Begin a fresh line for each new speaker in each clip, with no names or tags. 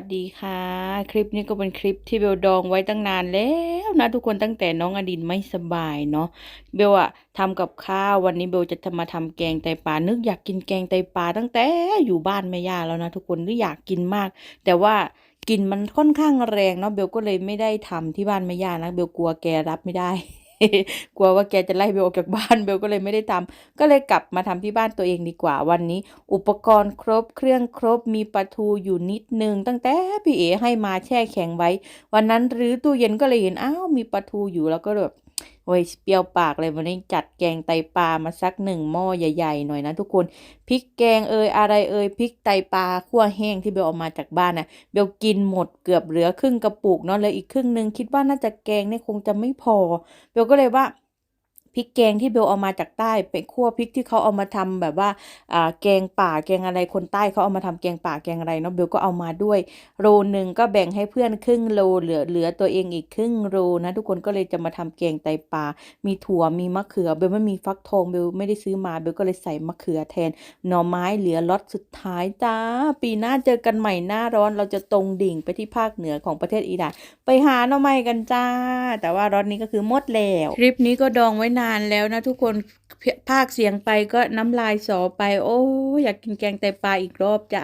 สวัสดีค่ะ คลิปนี้ก็เป็นคลิปที่เบลดองไว้ตั้งนานแล้วนะทุกคนตั้งแต่น้องอดินไม่สบายเนาะเบลอะทำกับข้าววันนี้เบลจะทำมาทำแกงไตปลานึกอยากกินแกงไตปลาตั้งแต่อยู่บ้านแม่ย่าแล้วนะทุกคนนึกอยากกินมาก แต่ว่ากลิ่นมันค่อนข้างแรงเนาะเบลก็เลยไม่ได้ทำที่บ้านแม่ย่านะเบลกลัวแกรับไม่ได้ กลัวว่าแกจะไล่เบลออกจากบ้านเบลก็เลยไม่ได้ทำก็เลยกลับมาทำที่บ้านตัวเองดีกว่าวันนี้ อุปกรณ์ครบเครื่องครบมีปลาทูอยู่นิดนึง ตั้งแต่พี่เอให้มาแช่แข็งไว้ วันนั้นรื้อตู้เย็นก็เลยเห็นอ้าวมีปลาทูอยู่แล้วก็แบบ โอ้ยเปรี้ยวปากเลยวันนี้จัดแกงไตปลามาสักหนึ่งหม้อใหญ่ๆหน่อยนะทุกคนพริกแกงเอยอะไรเอยพริกไตปลาคั่วแห้งที่เบลเอามาจากบ้านนะเบลกินหมดเกือบเหลือครึ่งกระปุกเนาะเลยอีกครึ่งหนึงคิดว่าน่าจะแกงเนี่ยคงจะไม่พอเบลก็เลยว่า พริกแกงที่เบลเอามาจากใต้เป็นคั่วพริกที่เขาเอามาทำแบบว่าแกงป่าแกงอะไรคนใต้เขาเอามาทำแกงป่าแกงอะไรเนาะเบลก็เอามาด้วย โลหนึ่งก็แบ่งให้เพื่อนครึ่งโลเหลือเหลือตัวเองอีกครึ่งโลนะทุกคนก็เลยจะมาทำแกงไตปลา มีถั่วมีมะเขือเบลไม่มีฟักทองเบลไม่ได้ซื้อมาเบลก็เลยใส่มะเขือแทนหน่อไม้เหลือล็อตสุดท้ายจ้า ปีหน้าเจอกันใหม่หน้าร้อนเราจะตรงดิ่งไปที่ภาคเหนือของประเทศอิหร่านไปหาหน่อไม้กันจ้า แต่ว่าร้อบนี้ก็คือหมดแล้วคลิปนี้ก็ดองไว้นานแล้วนะทุกคนภาคเสียงไปก็น้ำลายสอไป โอ้อยากกินแกงไตปลาอีกรอบจ้า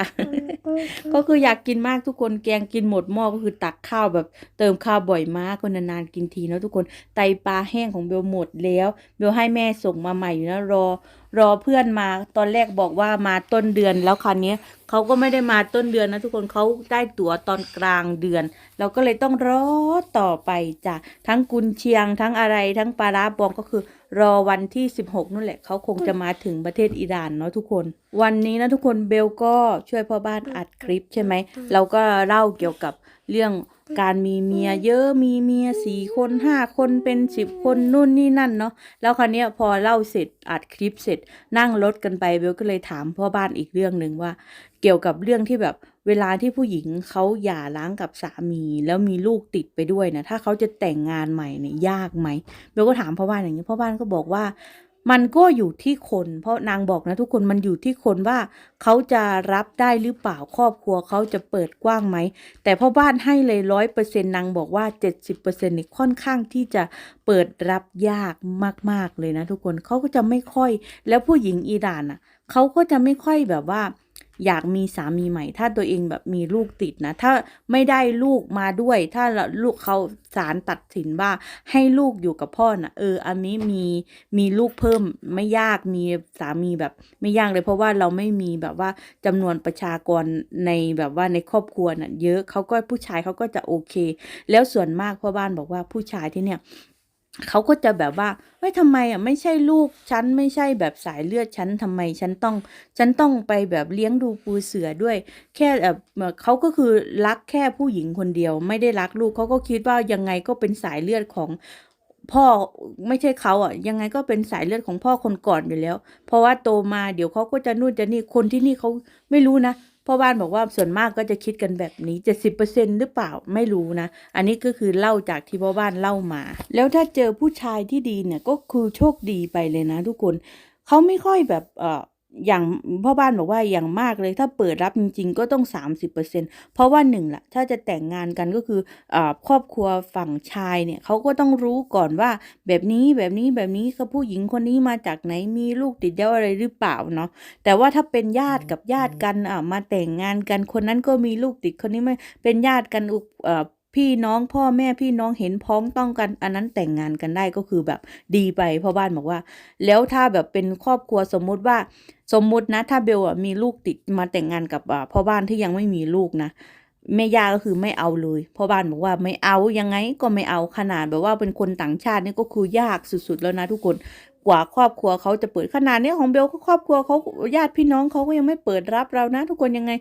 ก็คืออยากกินมากทุกคนแกงกินหมดหม้อก็คือตักข้าวแบบ เติมข้าวบ่อยมากคนนานๆกินทีเนาะทุกคนไตปลาแห้งของเบลหมดแล้ว เบลให้แม่ส่งมาใหม่อยู่นะรอ รอเพื่อนมาตอนแรกบอกว่ามาต้นเดือนแล้วคราวนี้เขาก็ไม่ได้มาต้นเดือนนะทุกคนเขาได้ตั๋วตอนกลางเดือน เราก็เลยต้องรอต่อไปจ้ะทั้งกุนเชียงทั้งอะไรทั้งปลาร้าบองก็คือ รอวันที่ 16นู่นแหละเขาคงจะมาถึงประเทศอิหร่านเนาะทุกคน วันนี้นะทุกคนเบลก็ช่วยพ่อบ้านอัดคลิปใช่ไหมเราก็เล่าเกี่ยวกับเรื่อง การมีเมียเยอะมีเมียสี่คนห้าคนเป็นสิบคนนู่นนี่นั่นเนาะแล้วคราวเนี้ยพอเล่าเสร็จอัดคลิปเสร็จนั่งรถกันไปเบลก็เลยถามพ่อบ้านอีกเรื่องหนึ่งว่า เกี่ยวกับเรื่องที่แบบเวลาที่ผู้หญิงเขาหย่าร้างกับสามีแล้วมีลูกติดไปด้วยนะถ้าเขาจะแต่งงานใหม่เนี่ยยากไหมเบลก็ถามพ่อบ้านอย่างนี้พ่อบ้านก็บอกว่า มันก็อยู่ที่คน เพราะนางบอกนะทุกคนมันอยู่ที่คนว่าเขาจะรับได้หรือเปล่าครอบครัวเขาจะเปิดกว้างไหม แต่พ่อบ้านให้เลยร้อยเปอร์เซ็นต์นางบอกว่าเจ็ดสิบเปอร์เซ็นต์นี่ค่อนข้างที่จะเปิดรับยากมาก ๆ เลยนะทุกคนเขาก็จะไม่ค่อยแล้วผู้หญิงอิหร่านอะเขาก็จะไม่ค่อยแบบว่า อยากมีสามีใหม่ ถ้าตัวเองแบบมีลูกติดนะ ถ้าไม่ได้ลูกมาด้วย ถ้าลูกเขาศาลตัดสินว่าให้ลูกอยู่กับพ่อน่ะเออ อันนี้มีมีลูกเพิ่มไม่ยากมีสามีแบบไม่ยากเลย เพราะว่าเราไม่มีแบบว่าจำนวนประชากรในแบบว่าในครอบครัวน่ะเยอะเขาก็ผู้ชายเขาก็จะโอเค แล้วส่วนมากพ่อบ้านบอกว่าผู้ชายที่เนี่ย เขาก็จะแบบว่าเฮ้ยทำไมอะไม่ใช่ลูกฉันไม่ใช่แบบสายเลือดฉันทำไมฉันต้อง ฉันต้องไปแบบเลี้ยงดูปูเสือด้วย แค่แบบเขาก็คือรักแค่ผู้หญิงคนเดียว ไม่ได้รักลูกเขาก็คิดว่ายังไงก็เป็นสายเลือดของพ่อไม่ใช่เขาอะยังไงก็เป็นสายเลือดของพ่อคนก่อนอยู่แล้ว เพราะว่าโตมาเดี๋ยวเขาก็จะนู่นจะนี่คนที่นี่เขาไม่รู้นะ พ่อบ้านบอกว่าส่วนมากก็จะคิดกันแบบนี้เจ็ดสิบเปอร์เซ็นหรือเปล่าไม่รู้นะ อันนี้ก็คือเล่าจากที่พ่อบ้านเล่ามา แล้วถ้าเจอผู้ชายที่ดีเนี่ยก็คือโชคดีไปเลยนะทุกคนเขาไม่ค่อยแบบเอ่อ อย่างพ่อบ้านบอกว่าอย่างมากเลยถ้าเปิดรับจริง ๆ ก็ต้อง 30%เพราะว่าหนึ่งละถ้าจะแต่งงานกันก็คืออครอบครัวฝั่งชายเนี่ยเขาก็ต้องรู้ก่อนว่าแบบนี้แบบนี้แบบนี้คือผู้หญิงคนนี้มาจากไหนมีลูกติดเยาอะไรหรือเปล่าเนาะแต่ว่าถ้าเป็นญาติกับญาติกันอ่ามาแต่งงานกันคนนั้นก็มีลูกติดคนนี้ไม่เป็นญาติกันอุเอ่อ พี่น้องพ่อแม่พี่น้องเห็นพ้องต้องกัน อันนั้นแต่งงานกันได้ก็คือแบบดีไปพ่อบ้านบอกว่า แล้วถ้าแบบเป็นครอบครัวสมมุติว่าสมมุตินะ ถ้าเบลอะมีลูกติดมาแต่งงานกับอ่าพ่อบ้านที่ยังไม่มีลูกนะแม่ย่าก็คือไม่เอาเลยพ่อบ้านบอกว่าไม่เอายังไงก็ไม่เอาขนาดแบบว่าเป็นคนต่างชาตินี่ก็คือยากสุดๆแล้วนะทุกคนกว่าครอบครัวเขาจะเปิดขนาดเนี้ยของเบลก็ครอบครัวเขาญาติพี่น้องเขาก็ยังไม่เปิดรับเรานะ ทุกคนยังไง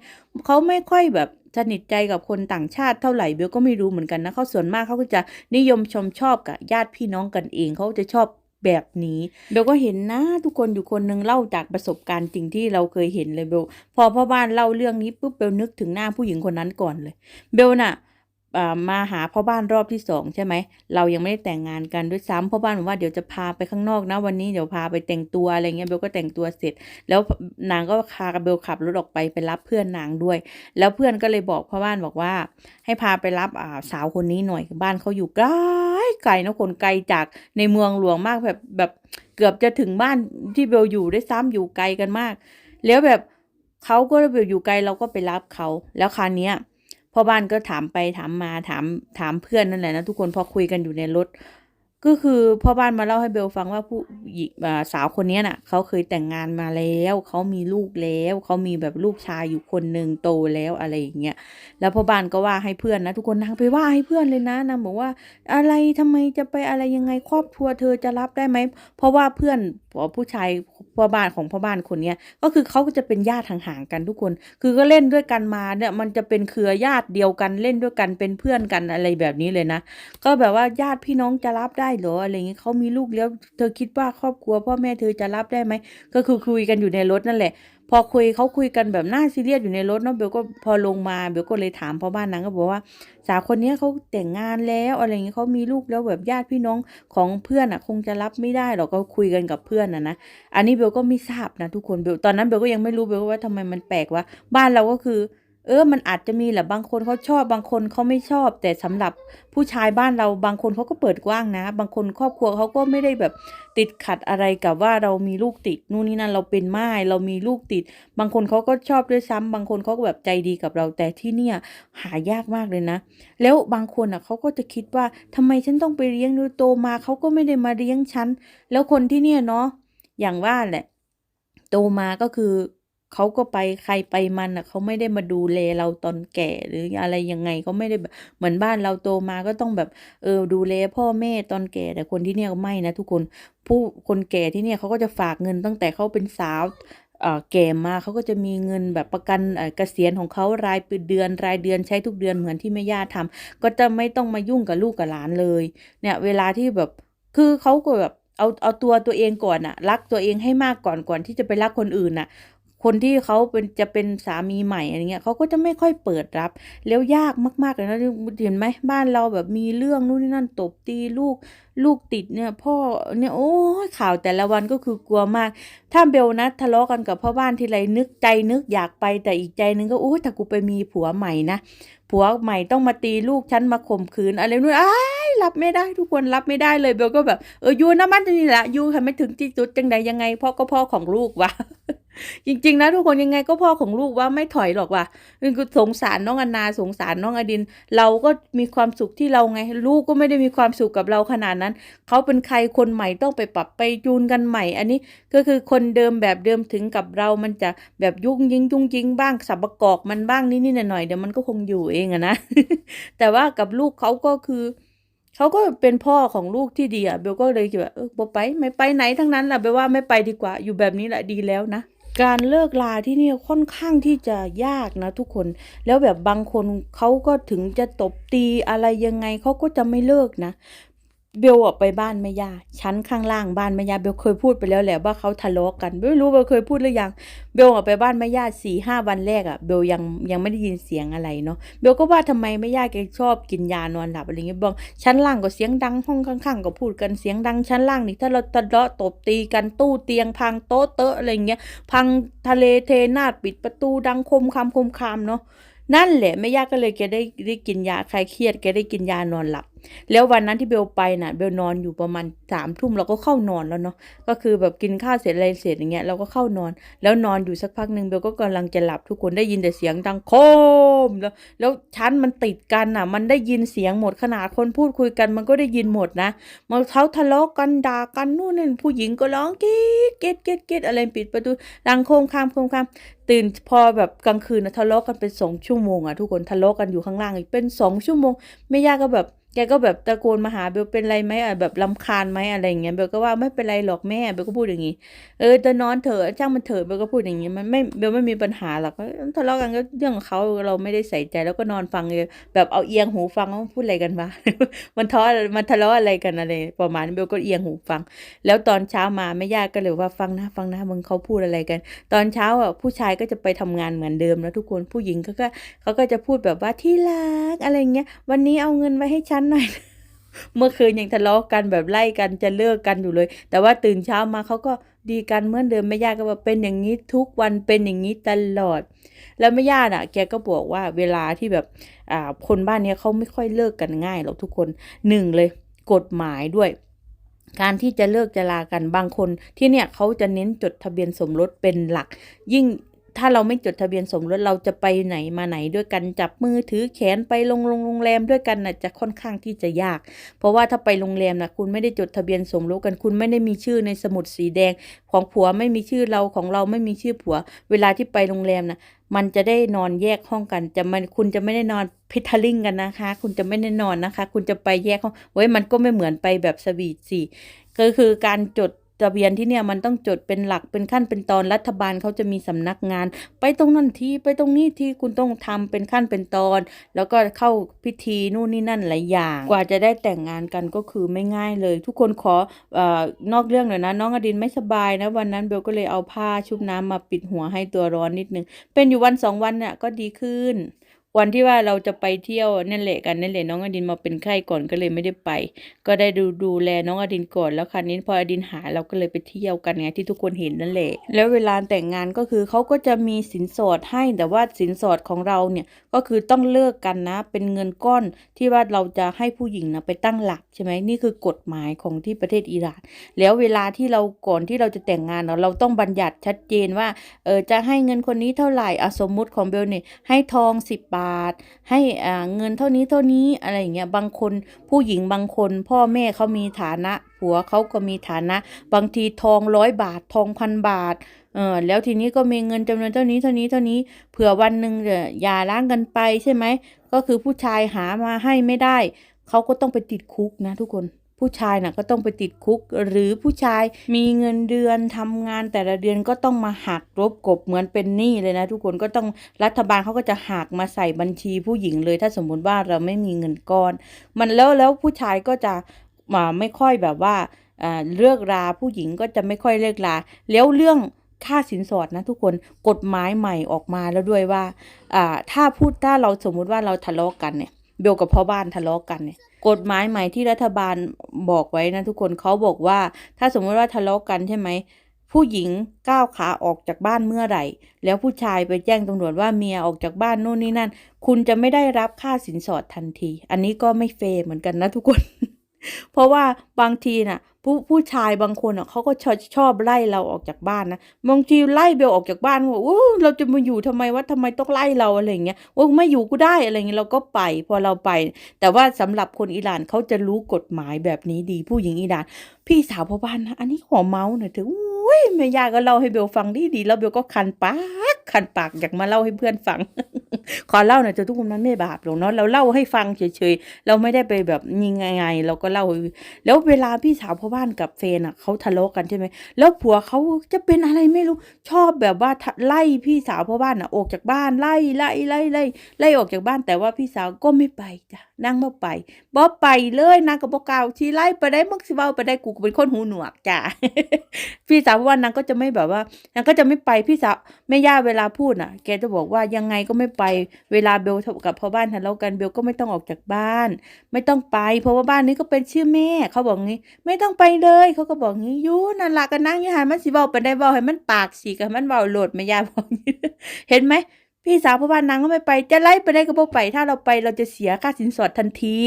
เขาไม่ค่อยแบบ สนิทใจกับคนต่างชาติเท่าไหร่เบลก็ไม่รู้เหมือนกันนะเขาส่วนมากเขาก็จะนิยมชมชอบกับญาติพี่น้องกันเองเขาจะชอบแบบนี้เบลก็เห็นนะทุกคนอยู่คนหนึงเล่าจากประสบการณ์จริงที่เราเคยเห็นเลยเบลพอพ่อบ้านเล่าเรื่องนี้ปุ๊บเบลนึกถึงหน้าผู้หญิงคนนั้นก่อนเลย เบลน่ะไปอ่า มาหาพ่อบ้านรอบที่สองใช่ไหม เรายังไม่ได้แต่งงานกันด้วยซ้ำพ่อบ้านบอกว่าเดี๋ยวจะพาไปข้างนอกนะวันนี้เดี๋ยวพาไปแต่งตัวอะไรเงี้ยเบลก็แต่งตัวเสร็จ แล้วนางก็พากับเบลขับรถออกไปไปรับเพื่อนนางด้วย แล้วเพื่อนก็เลยบอกพ่อบ้านบอกว่า ให้พาไปรับาสาวคนนี้หน่อยบ้านเขาอยู่ไกลไกลนะคนไกลจากในเมืองหลวงมากแบบแบบเกือบจะถึงบ้านที่เบลอยู่ด้วยซ้ำอยู่ไกลกันมาก แล้วแบบเขาก็แบบอยู่ไกลเราก็ไปรับเขาแล้วคราวเนี้ย พ่อบ้านก็ถามไปถามมาถามถามเพื่อนนั่นแหละนะทุกคนพอคุยกันอยู่ในรถ ก็คือพ่อบ้านมาเล่าให้เบลฟังว่าผู้หญิงสาวคนนี้น่ะเขาเคยแต่งงานมาแล้วเขามีลูกแล้วเขามีแบบลูกชายอยู่คนหนึ่งโตแล้วอะไรอย่างเงี้ยแล้วพ่อบ้านก็ว่าให้เพื่อนนะทุกคนนางไปว่าให้เพื่อนเลยนะนางบอกว่าอะไรทำไมจะไปอะไรยังไงครอบครัวเธอจะรับได้ไหมเพราะว่าเพื่อนผู้ชาย พ่อบ้านของพ่อบ้านคนเนี้ยก็คือเขาก็จะเป็นญาติห่างๆกันทุกคน คือก็เล่นด้วยกันมาเนี่ยมันจะเป็นเครือญาติเดียวกันเล่นด้วยกันเป็นเพื่อนกันอะไรแบบนี้เลยนะ ก็แบบว่าญาติพี่น้องจะรับได้เหรออะไรอย่างงี้ยเขามีลูกแล้วเธอคิดว่าครอบครัว พ่อแม่เธอจะรับได้ไหมก็คือคุยกันอยู่ในรถนั่นแหละ พอคุยเขาคุยกันแบบน่าซีเรียสอยู่ในรถเนาะเบลก็พอลงมาเบลก็เลยถามพ่อบ้านนางก็บอกว่า สาวคนนี้เขาแต่งงานแล้วอะไรอย่างเงี้ยเขามีลูกแล้วแบบญาติพี่น้องของเพื่อนอะ คงจะรับไม่ได้หรอกก็คุยกันกับเพื่อนอะนะอันนี้เบลก็ไม่ทราบนะทุกคนเบลตอนนั้นเบลก็ยังไม่รู้เบลว่าทำไมมันแปลกวะบ้านเราก็คือ เออ มันอาจจะมีแหละบางคนเขาชอบ บางคนเขาไม่ชอบ แต่สำหรับผู้ชายบ้านเราบางคนเขาก็เปิดกว้างนะ บางคนครอบครัวเขาก็ไม่ได้แบบติดขัดอะไรกับว่าเรามีลูกติดนู่นนี่นั่นเราเป็นไม้เรามีลูกติด บางคนเขาก็ชอบด้วยซ้ำบางคนเขาก็แบบใจดีกับเราแต่ที่เนี่ยหายากมากเลยนะ แล้วบางคนอะเขาก็จะคิดว่าทำไมฉันต้องไปเลี้ยงดูโตมาเขาก็ไม่ได้มาเลี้ยงฉันแล้วคนที่เนี่ยเนาะอย่างว่าแหละโตมาก็คือ เขาก็ไปใครไปมันอะเขาไม่ได้มาดูแลเราตอนแก่หรืออะไรยังไงเขาไม่ได้แบบเหมือนบ้านเราโตมาก็ต้องแบบเออดูแลพ่อแม่ตอนแก่แต่คนที่เนี่ยไม่นะทุกคนผู้คนแก่ที่เนี่ยเขาก็จะฝากเงินตั้งแต่เขาเป็นสาวเออแก่มาเขาก็จะมีเงินแบบประกันเกษียณของเขารายเดือนรายเดือนใช้ทุกเดือนเหมือนที่แม่ย่าทำก็จะไม่ต้องมายุ่งกับลูกกับหลานเลย เนี่ยเวลาที่แบบคือเขาก็แบบเอาเอาตัวตัวเองก่อนอะรักตัวเองให้มากก่อนก่อนที่จะไปรักคนอื่นน่ะ คนที่เขาเป็นจะเป็นสามีใหม่อะไรเงี้ยเขาก็จะไม่ค่อยเปิดรับ แล้วยากมากๆเลยนะเห็นไหมบ้านเราแบบมีเรื่องนู่นนี่นั่นตบตีลูกลูกติดเนี่ยพ่อเนี่ยโอ้ข่าวแต่ละวันก็คือกลัวมาก ถ้าเบลนะทะเลาะกันกับพ่อบ้านทีไรนึกใจนึกอยากไปแต่อีกใจนึงก็โอ้ถ้ากูไปมีผัวใหม่นะผัวใหม่ต้องมาตีลูกฉันมาข่มขืนอะไรนู่นอ้ายรับไม่ได้ทุกคนรับไม่ได้เลยเบลก็แบบเออยูนะมันนี่แหละยูค่ะไม่ถึงที่สุดจังใดยังไงพ่อก็พ่อของลูกวะ จริง ๆ นะทุกคนยังไงก็พ่อของลูกว่าไม่ถอยหรอกว่ะคือสงสารน้องอนาสงสารน้องอดิน เราก็มีความสุขที่เราไง ลูกก็ไม่ได้มีความสุขกับเราขนาดนั้น เขาเป็นใครคนใหม่ต้องไปปรับไปจูนกันใหม่ อันนี้ก็คือคนเดิมแบบเดิมถึงกับเรา มันจะแบบยุ่งยิงยุ่งยิงบ้างสับประกอบมันบ้างนิดๆหน่อยๆเดี๋ยวมันก็คงอยู่เองอะนะ แต่ว่ากับลูกเขาก็คือเขาก็เป็นพ่อของลูกที่ดีอะเบลก็เลยคิดว่าเออไปไม่ไปไหนทั้งนั้นแหละเบลว่าไม่ไปดีกว่า อยู่แบบนี้แหละดีแล้วนะ การเลิกลาที่นี่ค่อนข้างที่จะยากนะทุกคน แล้วแบบบางคนเขาก็ถึงจะตบตีอะไรยังไงเขาก็จะไม่เลิกนะ เบลอะไปบ้านแม่ย่าชั้นข้างล่างบ้านแม่ย่าเบลเคยพูดไปแล้วแหละว่าเขาทะเลาะกันไม่รู้เบลเคยพูดหรือยังเบลอะไปบ้านแม่ย่าสี่ห้าวันแรกอะเบลยังยังไม่ได้ยินเสียงอะไรเนาะเบลก็ว่าทำไมแม่ย่าแกชอบกินยานอนหลับอะไรเงี้ยบอกชั้นล่างก็เสียงดังห้องข้าง ๆ ก็พูดกันเสียงดังชั้นล่างนี่ถ้าเราทะเลาะตบตีกันตู้เตียงพังโต๊ะเตอะอะไรเงี้ยพังทะเลเทนาดปิดประตูดังคมคำคมคามเนาะนั่นแหละแม่ย่าก็เลยแกได้ได้กินยาคลายเครียดแกได้กินยานอนหลับ แล้ววันนั้นที่เบลไปน่ะเบลนอนอยู่ประมาณสามทุ่มเราก็เข้านอนแล้วเนาะก็คือแบบกินข้าวเสร็จอะไรเสร็จอย่างเงี้ยเราก็เข้านอน แล้วนอนอยู่สักพักหนึ่งเบลก็กำลังจะหลับทุกคนได้ยินแต่เสียงดังโคมแล้วแล้วชั้นมันติดกันน่ะ มันได้ยินเสียงหมดขนาดคนพูดคุยกัน มันก็ได้ยินหมดนะมันเขาทะเลาะกันด่ากันนู่นนี่ผู้หญิงก็ร้องกีดเกดเกดเกดอะไรปิดประตูดังโคมคามโคมคามตื่นพอแบบกลางคืนนะทะเลาะกันเป็นสองชั่วโมงอะทุกคนทะเลาะกันอยู่ข้างล่างอีกเป็นสองชั่วโมงแม่ย่าก็แบบ แกก็แบบตะโกนมาหาเบลเป็นไรไหมอะแบบรำคาญไหมอะไรอย่างเงี้ยเบลก็ว่าไม่เป็นไรหรอกแม่เบลก็พูดอย่างงี้เออจะนอนเถอะช่างมันเถอะเบลก็พูดอย่างงี้มันไม่เบลไม่มีปัญหาหรอกทะเลาะกันก็เรื่องของเขาเราไม่ได้ใส่ใจแล้วก็นอนฟังเลยแบบเอาเอียงหูฟังว่าพูดอะไรกันวะมันท้อมันทะเลาะอะไรกันอะไรประมาณนี้เบลก็เอียงหูฟัง แล้วตอนเช้ามาแม่ย่าก็เลยว่าฟังนะฟังนะมึงเขาพูดอะไรกัน ตอนเช้าอะผู้ชายก็จะไปทำงานเหมือนเดิมแล้วทุกคนผู้หญิงเขาก็เขาก็จะพูดแบบว่าที่รักอะไรเงี้ยวันนี้เอาเงินไว้ให้ฉันหน่อย เมื่อคืนยังทะเลาะกันแบบไล่กันจะเลิกกันอยู่เลย แต่ว่าตื่นเช้ามาเขาก็ดีกันเหมือนเดิมแม่ย่าก็ว่าเป็นอย่างนี้ทุกวันเป็นอย่างนี้ตลอด แล้วแม่ย่าน่ะ แกก็บอกว่าเวลาที่แบบอ่าคนบ้านนี้เขาไม่ค่อยเลิกกันง่ายหรอกทุกคนหนึ่งเลย กฎหมายด้วยการที่จะเลิกจะลากันบางคนที่เนี่ยเขาจะเน้นจดทะเบียนสมรสเป็นหลัก ยิ่ง ถ้าเราไม่จดทะเบียนสมรสเราจะไปไหนมาไหนด้วยกันจับมือถือแขนไปลงโรงงแรมด้วยกันน่ะจะค่อนข้างที่จะยาก เพราะว่าถ้าไปโรงแรมนะคุณไม่ได้จดทะเบียนสมรสกัน คุณไม่ได้มีชื่อในสมุดสีแดง ของผัวไม่มีชื่อเราของเราไม่มีชื่อผัว เวลาที่ไปโรงแรมนะมันจะได้นอนแยกห้องกัน จะมันคุณจะไม่ได้นอนพิทลิงกันนะคะ คุณจะไม่ได้นอนนะคะ คุณจะไปแยกห้องเว้ยมันก็ไม่เหมือนไปแบบสวีทสิก็คือการจด ทะเบียนที่เนี่ยมันต้องจดเป็นหลักเป็นขั้นเป็นตอนรัฐบาลเขาจะมีสำนักงาน ไปตรงนั้นทีไปตรงนี้ที่คุณต้องทำเป็นขั้นเป็นตอน แล้วก็เข้าพิธีนู่นนี่นั่นหลายอย่าง กว่าจะได้แต่งงานกันก็คือไม่ง่ายเลย ทุกคนขอเอ่อนอกเรื่องหน่อยนะ น้องอดินไม่สบายนะวันนั้นเบลก็เลยเอาผ้าชุบน้ำมาปิดหัวให้ตัวร้อนนิดนึงเป็นอยู่วันสองวันเนี่ยก็ดีขึ้น วันที่ว่าเราจะไปเที่ยวนั่นแหละกันนั่นแหละน้องอดินมาเป็นไข้ก่อนก็เลยไม่ได้ไป ก็ได้ดูดูแลน้องอดินก่อนแล้วคราวนี้พออดินหายเราก็เลยไปเที่ยวกันไงที่ทุกคนเห็นนั่นแหละ แล้วเวลาแต่งงานก็คือเขาก็จะมีสินสอดให้แต่ว่าสินสอดของเราเนี่ยก็คือต้องเลิกกันนะ เป็นเงินก้อนที่ว่าเราจะให้ผู้หญิงนะไปตั้งหลักใช่ไหมนี่คือกฎหมายของที่ประเทศอิหร่าน แล้วเวลาที่เราก่อนที่เราจะแต่งงานเนาะเราต้องบัญญัติชัดเจนว่าเออจะให้เงินคนนี้เท่าไหร่อสมมุติของเบลเนี่ยให้ทอง 10 บาทให้เงินเท่านี้เท่านี้อะไรอย่างเงี้ยบางคนผู้หญิงบางคน พ่อแม่เขามีฐานะผัวเขาก็มีฐานะ บางทีทองร้อยบาททองพันบาทเออแล้วทีนี้ก็มีเงินจำนวนเท่านี้เท่านี้เท่านี้เผื่อวันหนึ่งเดี๋ยวหย่าร้างกันไปใช่ไหมก็คือผู้ชายหามาให้ไม่ได้เขาก็ต้องไปติดคุกนะทุกคน ผู้ชายน่ะก็ต้องไปติดคุก หรือผู้ชายมีเงินเดือนทำงานแต่ละเดือนก็ต้องมาหักลบกบเหมือนเป็นหนี้เลยนะทุกคนก็ต้องรัฐบาลเขาก็จะหักมาใส่บัญชีผู้หญิงเลย ถ้าสมมุติว่าเราไม่มีเงินก้อน มันแล้วแล้วผู้ชายก็จะมาไม่ค่อยแบบว่าเลิกราผู้หญิงก็จะไม่ค่อยเลิกราแล้วเรื่องค่าสินสอดนะทุกคนกฎหมายใหม่ออกมาแล้วด้วยว่าถ้าพูดถ้าเราสมมุติว่าเราทะเลาะกันเนี่ยเบลกับพ่อบ้านทะเลาะกันเนี่ย กฎหมายใหม่ที่รัฐบาลบอกไว้นะทุกคนเขาบอกว่า ถ้าสมมติว่าทะเลาะกันใช่ไหมผู้หญิงก้าวขาออกจากบ้านเมื่อไหร่ แล้วผู้ชายไปแจ้งตำรวจว่าเมียออกจากบ้านนู่นนี่นั่น คุณจะไม่ได้รับค่าสินสอดทันที อันนี้ก็ไม่เฟร์เหมือนกันนะทุกคน เพราะว่าบางทีน่ะ ผู้ผู้ชายบางคนอะเขาก็ชอบชอบไล่เราออกจากบ้านนะบางทีไล่เบลออกจากบ้านว่าโอ้เราจะมาอยู่ทำไมวะทำไมต้องไล่เราอะไรเงี้ยโอ้ไม่อยู่ก็ได้อะไรเงี้ยเราก็ไปพอเราไป แต่ว่าสำหรับคนอิหร่านเขาจะรู้กฎหมายแบบนี้ดีผู้หญิงอิหร่าน พี่สาวพ่อบ้านนะ อันนี้ขอเมาส์หน่อยเถอะอุ้ยแม่ยาก็เล่าให้เบลฟังดีดีแล้วเบลก็คันปากคันปากอยากมาเล่าให้เพื่อนฟัง ขอเล่าหน่อยเถอะทุกคนนั้นไม่บาปหรอกเนาะเราเล่าให้ฟังเฉยๆเราไม่ได้ไปแบบยิงไงๆเราก็เล่าแล้วเวลาพี่สาวพ่อบ้านกับเฟนอะเขาทะเลาะกันใช่ไหมแล้วผัวเขาจะเป็นอะไรไม่รู้ชอบแบบว่าไล่พี่สาวพ่อบ้านอะออกจากบ้านไล่ไล่ไล่ไล่ไล่ออกจากบ้าน แต่ว่าพี่สาวก็ไม่ไปจ้ะนั่งไม่ไปบ่ไปเลยนางกับบ่กล่าวชี้ไล่ไปได้มึกสิเว้าไปได้กูก็เป็นคนหูหนวกจ้ะพี่สาวพ่อบ้านนางก็จะไม่แบบว่านางก็จะไม่ไปพี่สาวแม่ย่าเวลาพูดอะ แกจะบอกว่ายังไงก็ไม่ไปเวลาเบลกับพ่อบ้านทะเลาะกันเบลก็ไม่ต้องออกจากบ้าน ไม่ต้องไป เพราะว่าบ้านนี้ก็เป็นชื่อแม่เขาบอกงี้ ไม่ต้องไปเลยเขาก็บอกงี้ยูนั่นละก็นั่งอยู่หันมันสิเว้าไปได้เว้าให้มันปากสีกับมันเว้าโหลดม่ย่าบอกเห็นไหมพี่สาวพ่อบ้านนางก็ไม่ไป จะไล่ไปได้ก็บ่ไป ถ้าเราไปเราจะเสียค่าสินสอดทันที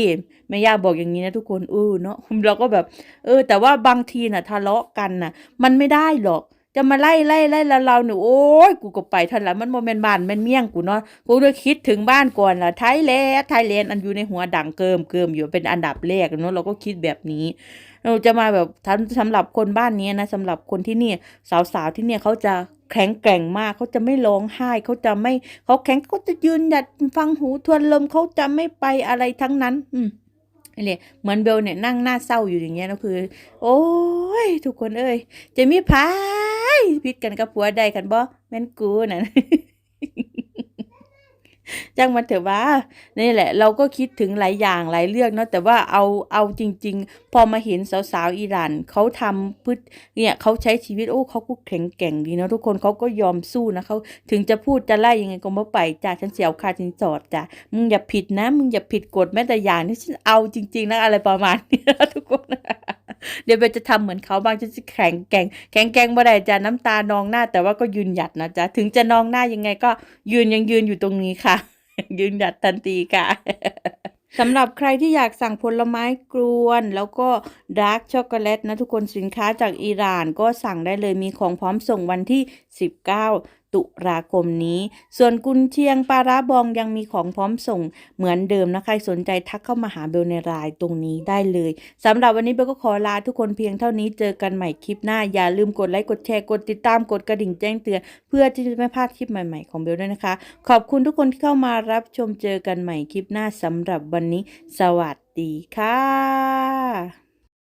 แม่ย่าบอกอย่างนี้นะทุกคนเออเนาะเราก็แบบ เออ แต่ว่าบางทีน่ะทะเลาะกันน่ะ มันไม่ได้หรอก จะมาไล่ไล่ไล่แล้วเราเนี่ยโอ้ยกูก็ไปทันละมันโมเมนบ้านมันเมี่ยงกูเนาะกูเลยคิดถึงบ้านก่อนละไทยแลนด์ไทยแลนด์อันอยู่ในหัวดังเกิมเกิมอยู่เป็นอันดับแรกเนาะเราก็คิดแบบนี้ เราจะมาแบบทำสำหรับคนบ้านนี้นะสำหรับคนที่นี่สาวๆที่เนี่ยเขาจะแข็งแกร่งมากเขาจะไม่ร้องไห้เขาจะไม่เขาแข็งเขาจะยืนหยัดฟังหูทวนลมเขาจะไม่ไปอะไรทั้งนั้น อืมนี่แหละเหมือนเบลเนี่ยนั่งหน้าเศร้าอยู่อย่างเงี้ยนะคือ โอ้ย ทุกคนเอ้ยจะมีพายพิดกันกับผัวใดกันบ่แม่นกูน่ะ จ้างมันเถอะว่านี่แหละ เราก็คิดถึงหลายอย่างหลายเรื่องเนาะแต่ว่าเอาเอาจริง ๆ พอมาเห็นสาวๆอิหร่านเขาทำพืชเนี่ยเขาใช้ชีวิตโอ้เขาก็แข็งแกร่งดีเนาะทุกคนเขาก็ยอมสู้นะเขาถึงจะพูดจะไล่ยังไงก็ไม่ไปจ้าฉันเสียวคาสินสอดจ้ะมึงอย่าผิดนะ มึงอย่าผิดกฎแม้แต่อย่างนี้ฉันเอาจริง ๆนะอะไรประมาณนี้นะทุกคน เดี๋ยวเบลจะทำเหมือนเขาบ้างฉันจะแข็งแกร่งแข็งแกร่งบ่ได้จ้ะน้ำตานองหน้า แต่ว่าก็ยืนหยัดนะจ๊ะถึงจะนองหน้ายังไงก็ยืนยังยืนอยู่ตรงนี้ค่ะ ยืนหยัดทันทีค่ะสำหรับใครที่อยากสั่งผลไม้กวน แล้วก็ดาร์กช็อกโกแลตนะทุกคนสินค้าจากอิหร่านก็สั่งได้เลยมีของพร้อมส่งวันที่ 19 ตุลาคมนี้ ส่วนกุนเชียงปลาร้าบองยังมีของพร้อมส่งเหมือนเดิมนะใครสนใจทักเข้ามาหาเบลในไลน์ตรงนี้ได้เลยสำหรับวันนี้เบลก็ขอลาทุกคนเพียงเท่านี้เจอกันใหม่คลิปหน้าอย่าลืมกดไลค์กดแชร์กดติดตามกดกระดิ่งแจ้งเตือนเพื่อที่จะไม่พลาดคลิปใหม่ๆของเบลด้วยนะคะ ขอบคุณทุกคนที่เข้ามารับชมเจอกันใหม่คลิปหน้าสำหรับวันนี้ สวัสดีค่ะ